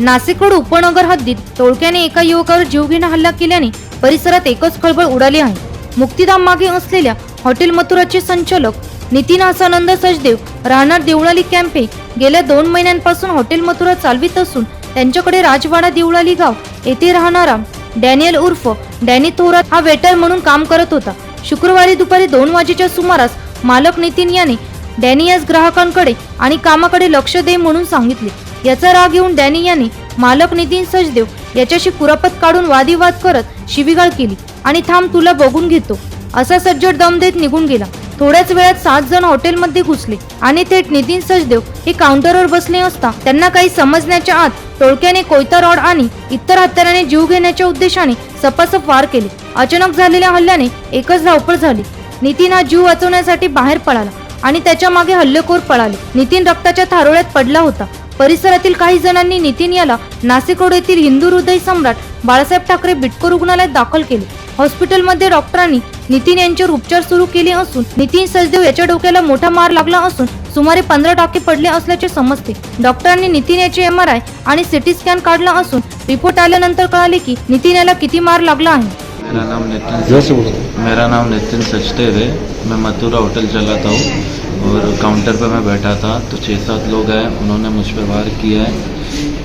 Nashik road उपनगर हद्दीत टोळक्याने एका युवकावर जीवघेणा हल्ला केल्याने परिसरात एकच खळबळ उडाली आहे. मुक्तीधाम मागे असलेल्या हॉटेल मथुराचे संचालक नितीन हसानंद सचदेव राहणार देवळाली कॅम्पे गेल्या दोन महिन्यांपासून हॉटेल मथुरा चालवित असून त्यांच्याकडे राजवाडा देवळाली गाव येथे राहणारा डॅनियल उर्फ डॅनी थोरात हा वेटर म्हणून काम करत होता. शुक्रवारी दुपारी दोन वाजेच्या सुमारास मालक नितीन याने डॅनियस ग्राहकांकडे आणि कामाकडे लक्ष दे म्हणून सांगितले. याचा राग येऊन डॅनी याने मालक नितीन सचदेव याच्याशी कुरापत काढून वादिवाद करत शिवीगाळ केली. आणि थांब तुला बघून घेतो. असा सज्जड दम देत निघून गेला. थोड्याच वेळात सात जण हॉटेलमध्ये घुसले. आणि थेट नितीन सचदेव हे काउंटरवर बसले असता त्यांना काही समजण्याच्या आत टोळक्याने कोयता रॉड आणि इतर हत्याराने जीव घेण्याच्या उद्देशाने सपासप वार केले. अचानक झालेल्या हल्ल्याने एकच धावपळ झाली. नितीन हा जीव वाचवण्यासाठी बाहेर पळाला आणि त्याच्यामागे हल्लेखोर पळाले. नितीन रक्ताच्या थारोळ्यात पडला होता. परिसरातील काही जणांनी नितीन याला नाशिक रोड येथील हिंदू हृदय सम्राट बाळासाहेब ठाकरे बिटको रुग्णालयात दाखल केले. हॉस्पिटलमध्ये डॉक्टरांनी नितीन यांच्यावर उपचार सुरू केले असून नितीन सचदेव याच्या डोक्याला मोठा मार लागला असून सुमारे पंधरा टाके पडले असल्याचे समजते. डॉक्टरांनी नितीन याचे एम आर आय आणि सिटी स्कॅन काढला असून रिपोर्ट आल्यानंतर कळाले की नितीन याला किती मार लागला आहे. मेरा नाम नितिन मेरा नाम सचदेव है. मैं मथुरा होटल चलाता हूँ. और काउंटर पे मैं बैठा था तो छः सात लोग आए उन्होंने मुझ पर वार किया है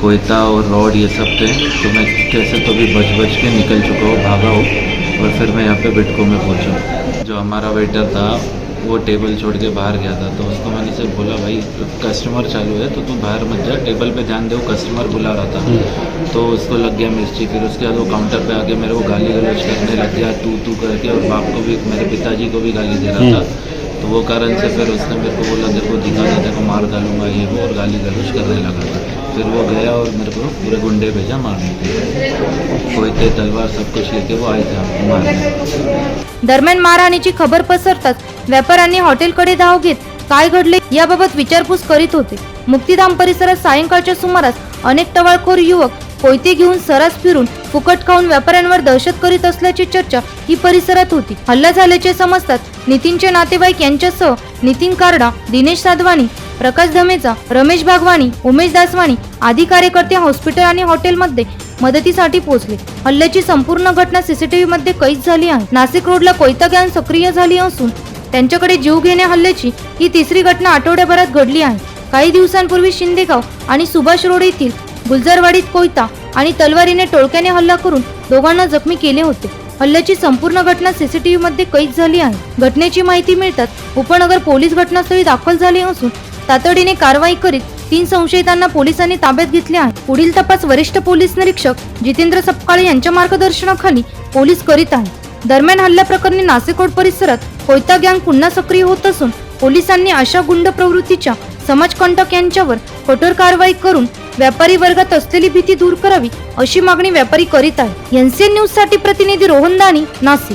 कोयता और रॉड ये सब थे तो मैं कैसे तो भी बच बच के निकल चुका हूँ भागा हूँ और फिर मैं यहाँ पे बिटको में पहुँचा जो हमारा वेटर था वो टेबल छोड़ के बाहर गया था तो उसको मैंने से बोला भाई कस्टमर चालू है तो तू बाहर मत जा टेबल पे ध्यान दे वो कस्टमर बुला रहा था। तो उसको लग गया मिर्ची फिर उसके बाद वो काउंटर पे आके मेरे को गाली गलौज करने लग गया तू तू करके और बाप को भी मेरे पिताजी को भी गाली दे रहा था। तो वो कारण से फिर उसने मेरे को बोला तेरे को दिखा दे तेरे को मार डालूंगा ये वो और गाली गलौज करने लगा था। फिर वो गया और मेरे को पूरे गुंडे भेजा मारने के लिए। कोई थे तलवार सब कुछ लेके वो आए थे मारने। दरम्यान मारहाणीची खबर पसरताच व्यापाऱ्यांनी हॉटेलकडे धाव घेत काय घडले याबाबत विचारपूस करीत होते. मुक्तीधाम परिसरात सायंकाळच्या सुमारास अनेक टवाळखोर युवक कोयते घेऊन सरास फिरून फुकट खाऊन व्यापाऱ्यांवर दहशत करीत असल्याची चर्चा ही परिसरात होती. हल्ला झाल्याचे समजतात नितीनचे नातेवाईक यांच्यासह नितीन कारडा दिनेश साधवानी प्रकाश धमेचा रमेश भागवानी उमेश दासवानी आदी कार्यकर्ते हॉस्पिटल आणि हॉटेलमध्ये मदतीसाठी पोहोचले. हल्ल्याची संपूर्ण घटना सीसीटीव्ही मध्ये कैद झाली आहे. नाशिक रोडला कोयता गॅंग सक्रिय झाली असून त्यांच्याकडे जीव घेण्या हल्ल्याची ही तिसरी घटना आठवड्याभरात घडली आहे. काही दिवसांपूर्वी शिंदेगाव आणि सुभाष रोड येथील गुलजारवाडीत कोयता आणि तलवारीने टोळक्याने हल्ला करून दोघांना जखमी केले होते. हल्ल्याची संपूर्ण घटना सीसीटीव्ही मध्ये कैद झाली आहे. घटनेची माहिती मिळतात उपनगर पोलीस घटनास्थळी दाखल झाले असून तातडीने कारवाई करीत तीन संशयितांना पोलिसांनी ताब्यात घेतले आहे. पुढील तपास वरिष्ठ पोलीस निरीक्षक जितेंद्र सपकाळे यांच्या मार्गदर्शनाखाली पोलीस करीत आहे. दरम्यान हल्ल्या प्रकरणी नाशिक परिसरात कोयता गँग पुन्हा सक्रिय होत असून पोलिसांनी अशा गुंड प्रवृत्तीच्या समाजकंटक यांच्यावर कठोर कारवाई करून व्यापारी वर्गात असलेली भीती दूर करावी अशी मागणी व्यापारी करीत आहे एनसीएन न्यूजसाठी प्रतिनिधी रोहन दाणी नाशिक.